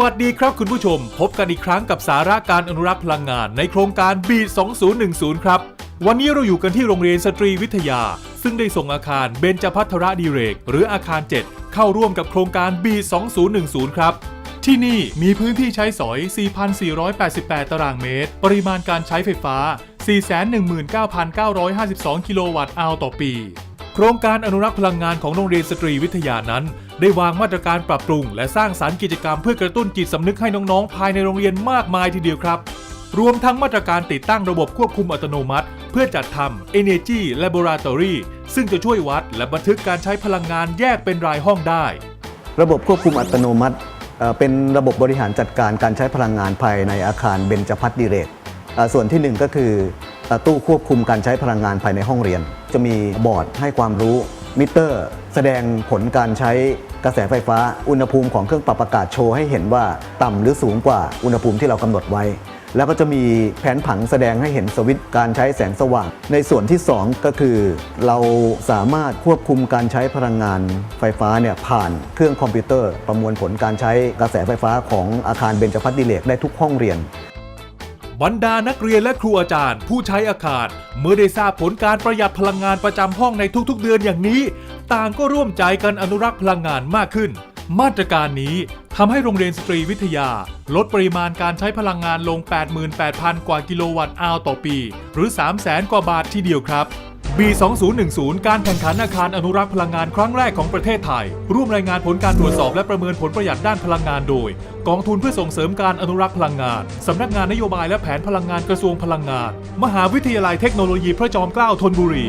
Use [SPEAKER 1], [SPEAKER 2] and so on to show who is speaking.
[SPEAKER 1] วัสดีครับคุณผู้ชม พบกันอีกครั้งกับสาระการอนุรักษ์พลังงานในโครงการ b 2010 ครับ วันนี้เราอยู่กันที่โรงเรียนสตรีวิทยา ซึ่งได้ส่งอาคารเบญจพัทรดีเรก หรืออาคาร 7 เข้าร่วมกับโครงการ b 2010 ครับ ที่นี่มีพื้นที่ใช้สอย 4,488 ตารางเมตร ปริมาณการใช้ไฟฟ้า 419,952 กิโลวัตต์อาวต่อปี โครงการอนุรักษ์พลังงานของโรงเรียนสตรีวิทยานั้น ได้วางมาตรการปรับปรุง และสร้างสารรค์กิจกรรมเพื่อกระตุ้นจิตสำนึกให้น้องๆ ภายในโรงเรียนมากมายทีเดียวครับ รวมทั้งมาตรการติดตั้งระบบควบคุมอัตโนมัติ เพื่อจัดทำ Energy Laboratory ซึ่งจะช่วยวัดและบันทึกการใช้พลังงานแยกเป็นรายห้องได้
[SPEAKER 2] ระบบควบคุมอัตโนมัติเป็นระบบบริหารจัดการการใช้พลังงานภายในอาคารเบญจพัฒน์ดิเรกส่วนที่หนึ่งก็คือ ตู้ควบคุมการใช้พลังงานภายในห้องเรียน จะมีบอร์ดให้ความรู้มิเตอร์ แสดงผลการใช้กระแสไฟฟ้า อุณหภูมิของเครื่องปรับอากาศโชว์ให้เห็นว่าต่ำหรือสูงกว่าอุณหภูมิที่เรากำหนดไว้ แล้วก็จะมีแผนผังแสดงให้เห็นสวิตช์การใช้แสงสว่าง ในส่วนที่ 2 ก็คือ เราสามารถควบคุมการใช้พลังงานไฟฟ้าเนี่ยผ่านเครื่องคอมพิวเตอร์ ประมวลผลการใช้กระแสไฟฟ้าของอาคารเบญจพัฒน์ดิเลกได้ทุกห้องเรียน
[SPEAKER 1] บรรดานักเรียนและครูอาจารย์ ผู้ใช้อาคารเมื่อได้ทราบผลการประหยัดพลังงานประจำห้องในทุกๆเดือนอย่างนี้ ต่างก็ร่วมใจกันอนุรักษ์พลังงานมากขึ้น มาตรการนี้ทำให้โรงเรียนสตรีวิทยา ลดปริมาณการใช้พลังงานลง 88,000 กว่ากิโลวัตต์อาวต่อปี หรือ 300,000 กว่าบาททีเดียวครับ B2010 การแข่งขันอาคารอนุรักษ์พลังงานครั้งแรกของประเทศไทย ร่วมรายงานผลการตรวจสอบและประเมินผลประหยัดด้านพลังงานโดย กองทุนเพื่อส่งเสริมการอนุรักษ์พลังงาน สำนักงานนโยบายและแผนพลังงานกระทรวงพลังงาน มหาวิทยาลัยเทคโนโลยีพระจอมเกล้าธนบุรี